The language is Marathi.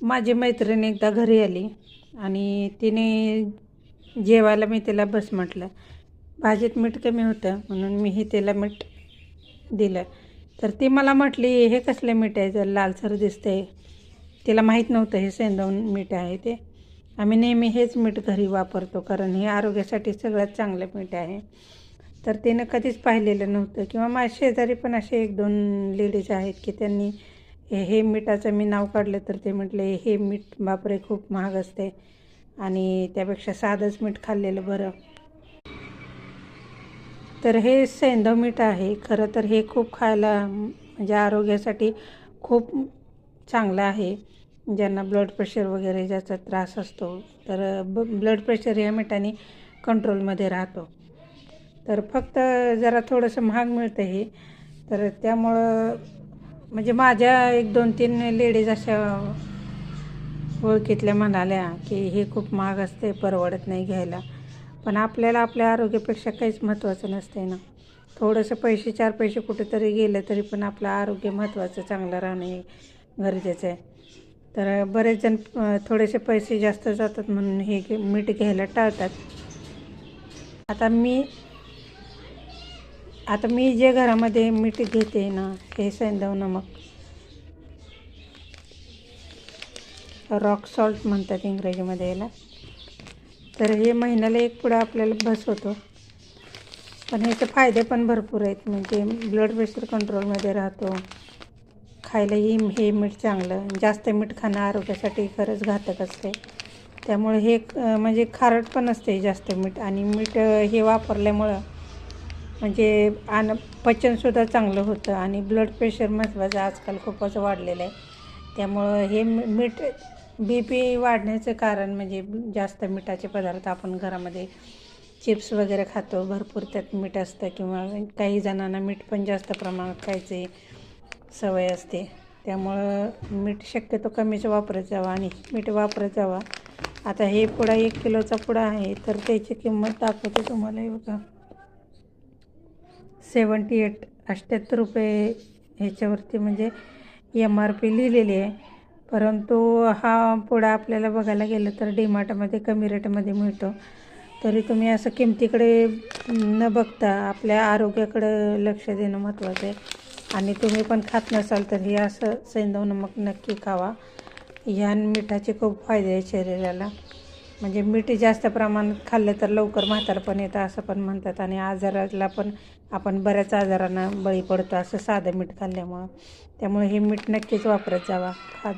माझी मैत्रीण एकदा घरी आली आणि तिने जेवायला मी तिला बस म्हटलं. भाजीत मीठ कमी होतं म्हणून मीही तिला मीठ दिलं. तर ती मला म्हटली हे कसलं मीठ आहे? जर लालसर दिसतंय. तिला माहीत नव्हतं हे सेंदवून मीठ आहे ते. आम्ही नेहमी हेच मीठ घरी वापरतो कारण हे आरोग्यासाठी सगळ्यात चांगलं मीठ आहे. तर तिनं कधीच पाहिलेलं नव्हतं किंवा माझ्या शेजारी पण असे एक दोन लेडीज आहेत की त्यांनी हे हे मिठाचं मी नाव काढलं तर ते म्हटले हे मीठ बापरे खूप महाग असते. आणि त्यापेक्षा साधंच मीठ खाल्लेलं बरं. तर हे सेंधव मीठ आहे. खरं तर हे खूप खायला म्हणजे आरोग्यासाठी खूप चांगलं आहे. ज्यांना ब्लड प्रेशर वगैरे ज्याचा त्रास असतो तर ब ब्लड प्रेशर या मिठाने कंट्रोलमध्ये राहतो. तर फक्त जरा थोडंसं महाग मिळतं हे. तर त्यामुळं म्हणजे माझ्या एक दोन तीन लेडीज अशा ओळखीतल्या म्हणाल्या की हे खूप महाग असते परवडत नाही घ्यायला. पण आपल्याला आपल्या आरोग्यापेक्षा काहीच महत्त्वाचं नसते ना. थोडंसं पैसे चार पैसे कुठेतरी गेलं तरी पण आपलं आरोग्य महत्त्वाचं चांगलं राहणे गरजेचं आहे. तर बरेच जण थोडेसे पैसे जास्त जातात म्हणून हे घे- मीठ घ्यायला टाळतात. आता मी आता मी जे घरामध्ये मीठ घेते ना हे सैंदव नमक. रॉक सॉल्ट म्हणतात इंग्रजीमध्ये याला. तर हे महिन्याला एक पुढं आपल्याला बस होतो. पण ह्याचे फायदे पण भरपूर आहेत. म्हणजे ब्लड प्रेशर कंट्रोलमध्ये राहतो. खायलाही हे मीठ चांगलं. जास्त मीठ खाणं आरोग्यासाठी खरंच घातक असते. त्यामुळे हे म्हणजे खारट पण असते जास्त मीठ. आणि मीठ हे वापरल्यामुळं म्हणजे आणि पचनसुद्धा चांगलं होतं आणि ब्लड प्रेशर महत्त्वाचं आजकाल खूपच वाढलेलं आहे. त्यामुळं हे मी- मीठ बी पी वाढण्याचं कारण म्हणजे जास्त मिठाचे पदार्थ आपण घरामध्ये चिप्स वगैरे खातो भरपूर त्यात मीठ असतं किंवा काही जणांना मीठ पण जास्त प्रमाणात खायचे सवय असते. त्यामुळं मीठ शक्यतो कमीच वापरत जावा आणि मीठ वापरत जावा. आता हे पुडा एक किलोचा पुडा आहे तर त्याची किंमत दाखवते तुम्हाला बघा. सेवंटी एट अठ्ठ्याहत्तर रुपये ह्याच्यावरती म्हणजे एम आर पी लिहिलेली आहे. परंतु हा पुडा आपल्याला बघायला गेलं तर डीमार्टमध्ये कमी रेटमध्ये मिळतो. तरी तुम्ही असं किमतीकडे न बघता आपल्या आरोग्याकडं लक्ष देणं महत्त्वाचं आहे. आणि तुम्ही पण खात नसाल तर हे असं सैंदव नमक नक्की खावा. ह्या मिठाचे खूप फायदे आहे शरीराला. म्हणजे मीठ जास्त प्रमाणात खाल्लं तर लवकर म्हातारपण येतं असं पण म्हणतात. आणि आजाराला पण आपण बऱ्याच आजारांना बळी पडतो असं साधं मीठ खाल्ल्यामुळं. त्यामुळे हे मीठ नक्कीच वापरत जावा. खा